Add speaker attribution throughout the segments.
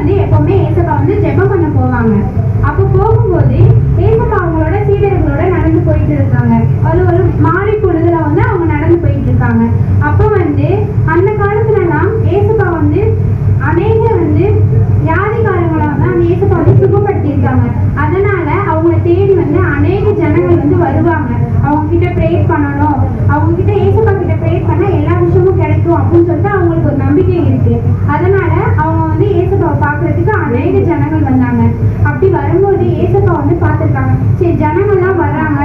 Speaker 1: வந்து எப்பவுமே ஏசப்பா வந்து ஜெபம் பண்ண போவாங்க. அப்போ போகும்போது ஏசப்பா அவங்களோட சீடர்களோட நடந்து போயிட்டு இருக்காங்க. ஒரு ஒரு மாறி பொழுதுல வந்து அவங்க நடந்து போயிட்டு இருக்காங்க. அப்போ வந்து அந்த காலத்துலலாம் ஏசப்பா வந்து அநேக வந்து வியாதிகாரங்களை வந்து அந்த ஏசப்பா வந்து சுகப்படுத்தியிருக்காங்க. அதனால அவங்கள தேடி வந்து அநேக ஜனங்கள் வந்து வருவாங்க. அவங்க கிட்ட ப்ரேயர் பண்ணணும். அவங்க கிட்ட ஏசப்பா கிட்ட ப்ரேயர் பண்ணா எல்லா விஷயமும் கிடைக்கும் அப்படின்னு சொல்லிட்டு அவங்களுக்கு ஒரு நம்பிக்கை இருக்கு அதனால அவங்க வந்து ஏசப்பாவை பார்க்கறதுக்கு அநேக ஜனங்கள் வந்தாங்க அப்படி வரும்போது ஏசப்பா வந்து பார்த்துருக்காங்க சரி ஜனங்கள்லாம் வர்றாங்க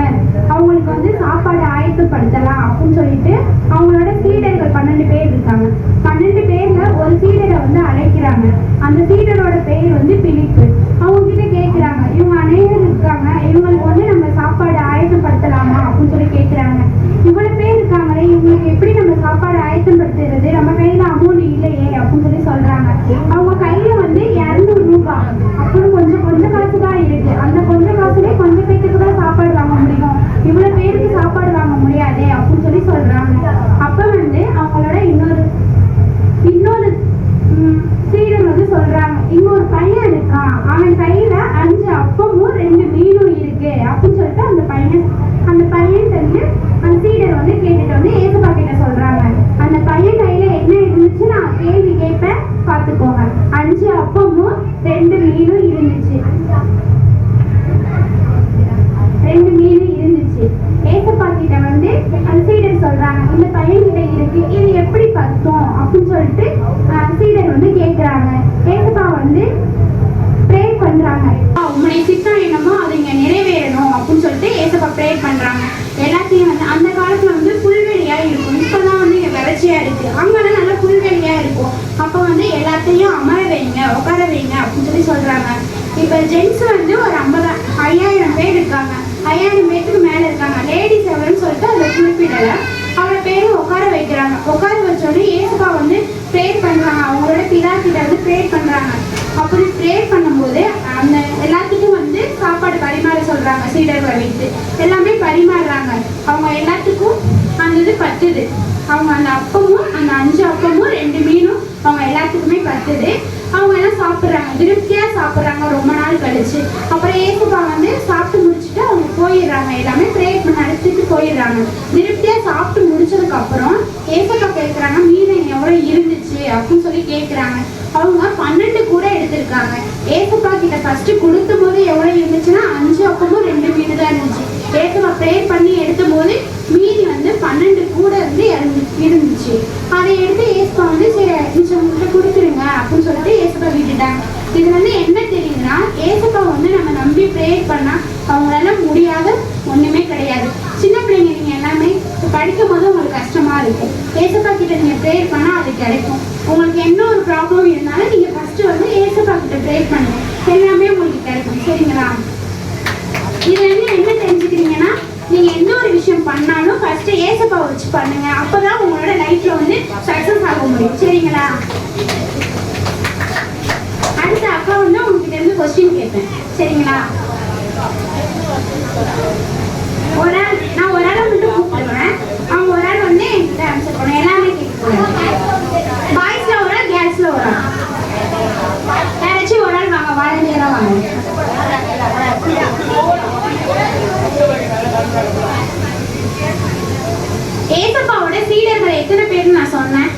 Speaker 1: அவங்களுக்கு வந்து சாப்பாடு ஆயத்தப்படுத்தலாம் அப்படின்னு சொல்லிட்டு அவங்களோட சீடர்கள் பன்னெண்டு பேர் இருக்காங்க பன்னெண்டு பேர்ல ஒரு சீடரை வந்து அழைக்கிறாங்க அந்த சீடரோட பேர் வந்து பிலிப்பு அவங்க கிட்ட கேட்குறாங்க இவங்க அநேகர் இருக்காங்க இவங்களுக்கு வந்து நம்ம சாப்பாடு ஆயத்தப்படுத்தலாமா அப்படின்னு சொல்லி கேட்குறாங்க இவ்வளவு பேர் இருக்காங்களே இவங்களுக்கு எப்படி நம்ம சாப்பாடு ஆயத்தப்படுத்துறது நம்ம கையில அமௌண்ட் இல்லையே அப்படின்னு சொல்லி சொல்றாங்க. அவங்க கையில வந்து இரநூறு ரூபாய் அப்புறம் கொஞ்சம் கொஞ்சம் காசு தான் இருக்கு. அந்த கொஞ்சம் காசுலயே கொஞ்சம் பேருக்கு தான் சாப்பாடு வாங்க முடியும். இவ்வளவு பேருக்கு சாப்பாடு வாங்க முடியாதே அப்படின்னு சொல்லி சொல்றாங்க. அப்ப வந்து அவங்களோட இன்னொரு இன்னொரு சீடன் சீடர் வந்து சொல்றாங்க. இன்னொரு பையன் இருக்கான். அவன் கையில அஞ்சு அப்பமும் ரெண்டு மீனும் இருக்கு அப்படின்னு சொல்லிட்டு அந்த பையன் அந்த பையன் வந்து பார்த்துக்கோங்க அஞ்சு அப்பமும் ரெண்டு மீனும் இருந்துச்சு. ரெண்டு மீனும் இருந்துச்சு. ஏசப்பா கிட்ட வந்து அந்த சீடர் சொல்றாங்க இந்த பையன் கிட்ட இருக்கு இது எப்படி பத்தும் அப்படின்னு சொல்லிட்டு அஹ், சீடர் வந்து கேக்குறாங்க. ஏசப்பா வந்து ப்ரே பண்றாங்க. உங்களுடைய சித்தம் என்னமோ அது இங்க நிறைவேறணும் அப்படின்னு சொல்லிட்டு ஏசப்பா ப்ரே பண்றாங்க. எல்லாத்தையும் வந்து அந்த காலத்துல வந்து புல்வெளியா இருக்கும். இப்பதான் வந்து இங்க வறட்சியா இருக்கு. அங்கெல்லாம் நல்லா புல்வெளியா இருக்கும் அப்ப வந்து எல்லாத்தையும் அமர வைங்க உட்கார வைங்க அப்படின்னு சொல்லி சொல்கிறாங்க இப்போ ஜென்ஸ் வந்து ஒரு ஐம்பது ஐயாயிரம் பேர் இருக்காங்க. ஐயாயிரம் பேருக்கு மேலே இருக்காங்க. லேடிஸ் எவ்வளோன்னு சொல்லிட்டு அதை குறிப்பிடலை. அவளை பேரும் உட்கார வைக்கிறாங்க. உட்கார வச்சோடனே ஏசப்பா வந்து ப்ரேயர் பண்ணுறாங்க அவங்களோட பிதா கிட்ட வந்து ப்ரேயர் பண்ணுறாங்க அப்படி ப்ரேயர் பண்ணும்போது அந்த எல்லாத்துக்கும் வந்து சாப்பாடு பரிமாற சொல்கிறாங்க சீடர்களை வைத்து எல்லாமே பரிமாறுறாங்க. அவங்க எல்லாத்துக்கும் அந்த இது பத்துது. அவங்க அந்த அப்பமும் அந்த அஞ்சு அப்பமும் ரெண்டு மீனும் அவங்க எல்லாத்துக்குமே பத்துது. அவங்க எல்லாம் சாப்பிட்றாங்க. திருப்தியாக சாப்பிட்றாங்க. ரொம்ப நாள் கழிச்சு. அப்புறம் ஏசுப்பா வந்து சாப்பிட்டு முடிச்சுட்டு அவங்க போயிடுறாங்க. எல்லாமே ப்ரேயர் நடத்திட்டு போயிடுறாங்க. திருப்தியாக சாப்பிட்டு முடிச்சதுக்கப்புறம் ஏசப்பா கேட்குறாங்க மீதம் எவ்வளோ இருந்துச்சு? அப்படின்னு சொல்லி கேட்குறாங்க அவங்க பன்னெண்டு கூட எடுத்திருக்காங்க. ஏசப்பா கிட்ட ஃபஸ்ட்டு கொடுத்த போது எவ்வளோ இருந்துச்சுன்னா அஞ்சு அப்பமும் ரெண்டு மீன் தான் இருந்துச்சு. ஏசப்பா ப்ரேயர் பண்ணி எடுத்த போது மீதி வந்து பன்னெண்டு கூட வந்து இறந்து இருந்துச்சு அதை எடுத்து ஏசப்பா வந்து சரி மிச்சம் உங்கள்கிட்ட கொடுத்துருங்க அப்படின்னு சொல்லிட்டு ஏசப்பா விட்டுட்டாங்க இது வந்து என்ன தெரியுதுன்னா ஏசப்பா வந்து நம்ம நம்பி ப்ரேயர் பண்ணா அவங்களால முடியாத ஒண்ணுமே கிடையாது. சின்ன பிள்ளைங்க நீங்க எல்லாமே படிக்கும் போது உங்களுக்கு கஷ்டமா இருக்கும். ஏசப்பா கிட்ட நீங்க ப்ரேயர் பண்ணா அது கிடைக்கும். உங்களுக்கு என்ன ஒரு ப்ராப்ளம் இருந்தாலும் நீங்க ஃபர்ஸ்ட் வந்து ஏசப்பா கிட்ட ப்ரேயர் பண்ணுங்க. எல்லாமே உங்களுக்கு கிடைக்கும். சரிங்களா? இது வந்து என்ன தெரிஞ்சுக்கிறீங்கன்னா நீங்க எந்த ஒரு விஷயம் பண்ணாலும் ஃபர்ஸ்ட் ஏசப்பா வச்சு பண்ணுங்க. அப்பதான் உங்களோட லைஃப்ல வந்து சக்சஸ் ஆக முடியும். சரிங்களா? கொஸ்டின் கேட்பேன் சரிங்களா? ஒரு ஆள் நான் ஒரு ஆளை மட்டும் கூப்பிடுவேன். அவங்க ஒரு ஆள் வந்து என்கிட்ட ஆன்சர் பண்ணுவேன் எல்லாமே கேட்கக்கூடாது பாய்ஸ்ல ஒரு ஆள் கேர்ள்ஸ்ல ஒரு ஆள். யாராச்சும் ஒரு ஆள் வாங்க வாலண்டியரா வாங்க. ஏசப்பாவோட சீடர்கள் எத்தனை பேர்னு நான் சொன்னேன்.